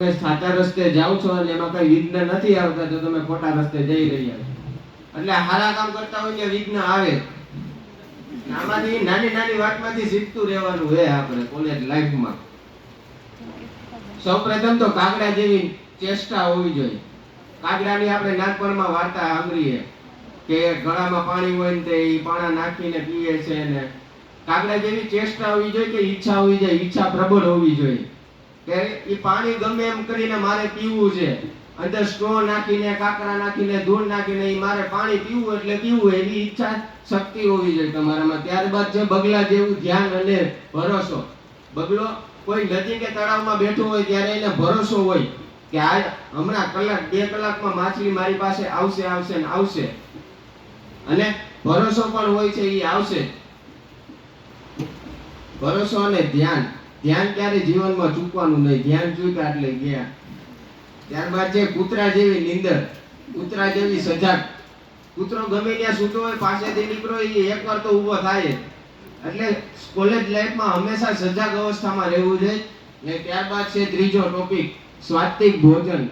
સાચા રસ્તે જાઓ છો અને એમાં કઈ વિઘ્ન નથી આવતા તો તમે ખોટા રસ્તે જઈ રહ્યા છો. એટલે હારા કામ કરતા હોય ત્યાં વિઘ્ન આવે. આમાંથી નાની નાની વાતમાંથી શીખતું રહેવાનું હે આપણે કોલેજ લાઈફમાં સૌપ્રથમ તો કાગડા જેવી ચેષ્ટા હોવી જોઈએ. કાગડાની આપણે નાનપણમાં વાર્તા સાંભળીએ કે ગળામાં પાણી હોય ને તે પાણા નાખીને પીએ છે ને. કાગડા જેવી ચેષ્ટા હોવી જોઈએ કે ઈચ્છા હોવી જોઈએ? ઈચ્છા પ્રબળ હોવી જોઈએ. કે એ પાણી ગમે એમ કરીને મારે પીવું છે. અંદર સ્ટ્રો નાખીને, કાકરા નાખીને, ધૂળ નાખીને એ મારે પાણી પીવું એટલે પીવું એવી ઈચ્છા શક્તિ હોવી જોઈએ તમારામાં. ત્યારબાદ છે બગલા જેવું ધ્યાન અને ભરોસો. બગલો કોઈ નદી કે તળાવમાં બેઠો હોય ત્યારે એને ભરોસો હોય કે આ હમણાં કલાક, બે કલાકમાં માછલી મારી પાસે આવશે આવશે ને આવશે. અને ભરોસો પણ હોય છે એ આવશે. ભરોસો અને ધ્યાન. ધ્યાન ક્યારે જીવનમાં ચૂકવાનું નહીં? ધ્યાન ચૂક્યા એટલે ગયા. ત્યારબાદ છે કૂતરા જેવી નિંદર, કૂતરા જેવી સજાગ. કૂતરો ગમે ત્યાં સૂતો હોય, પાસેથી નીકળો, એ એકવાર તો ઊભો થાય એટલે કોલેજ લાઈફમાં હંમેશા સજાગ અવસ્થામાં રહેવું જોઈએ. ને ત્યારબાદ છે ત્રીજો ટોપિક સ્વાત્વિક ભોજન.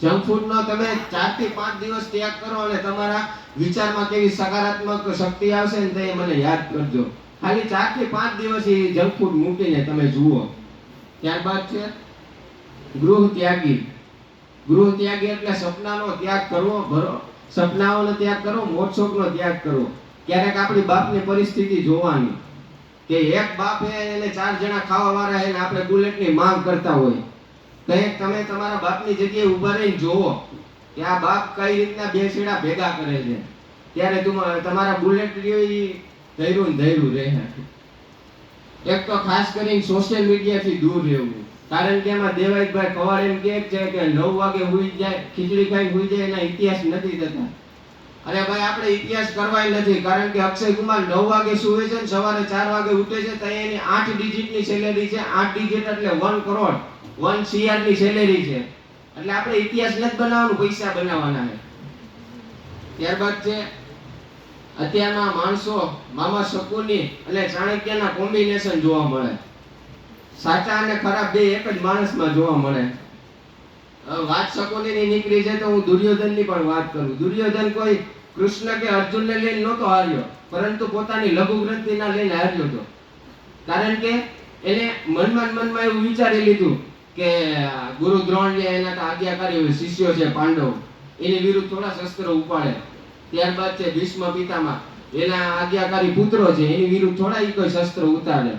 જંક ફૂડનો તમે ચારથી પાંચ દિવસ ત્યાગ કરો અને તમારા વિચારમાં કેવી સકારાત્મક શક્તિ આવશે ને તે મને યાદ કરજો. ખાલી ચારથી પાંચ દિવસ એ જંક ફૂડ મૂકીને તમે જુઓ. ત્યારબાદ છે, ગૃહ ત્યાગી. ગૃહ ત્યાગી એટલે સપનાનો ત્યાગ કરવો, ભરો. સપનાઓનો ત્યાગ કરવો મોટશોકનો ત્યાગ કરવો ક્યારેક આપણી બાપની પરિસ્થિતિ જોવાની કે એક બાપ હે એને ચાર જણા ખાવા વાળા હે ને આપણે બુલેટની માંગ કરતા હોય. કંઈક તમે તમારા બાપની જગ્યાએ ઊભા રહીને જોવો કે આ બાપ કઈ રીતના બે છેડા ભેગા કરે છે. ત્યારે તમારા બુલેટ ધૈર્યું ધૈર્યું રહે એક તો ખાસ કરીને સોશિયલ મીડિયાથી દૂર રહેવું. કારણ કે એમાં દેવાઈભાઈ કવાડ એમ કે છે કે નવ વાગે હુઈ જાય, ખીચડી ખાઈ હુઈ જાય, એના ઇતિહાસ નથી થતા. અરે ભાઈ, આપણે ઇતિહાસ કરવાય નથી, કારણ કે અક્ષય કુમાર નવ વાગે સુવે છે ને સવારે ચાર વાગે ઉઠે છે ત્યાં એની આઠ ડિજિટની સેલેરી છે. આઠ ડિજિટ એટલે વન કરોડ વન સીઆરની સેલેરી છે. એટલે આપણે ઇતિહાસ નથી બનાવવાનું, પૈસા બનાવવાના છે. ત્યારબાદ છે અત્યારના માણસો મામા શકુની અને ચાણક્યના કોમ્બિનેશન જોવા મળે. સાચા અને ખરાબ બે એક જ માણસમાં જોવા મળે. વાત શકુનીની નીકળી છે તો હું દુર્યોધનની પણ વાત કરું. દુર્યોધન કોઈ કૃષ્ણ કે અર્જુનને લઈને નહોતો હાર્યો, પરંતુ પોતાની લઘુ ગ્રંથિના લઈને હાર્યો હતો. કારણ કે એને મનમાં મનમાં એવું વિચારી લીધું કે, ગુરુ દ્રોણ એના આજ્ઞાકારી શિષ્યો છે, પાંડવ. એની વિરુદ્ધ થોડા શસ્ત્રો ઉપાડે. ત્યારબાદ છે ભીષ્મ પિતામહ એના આજ્ઞાકારી પુત્રો છે, એની વિરુદ્ધ થોડા ઈ કોઈ શસ્ત્ર ઉતારે.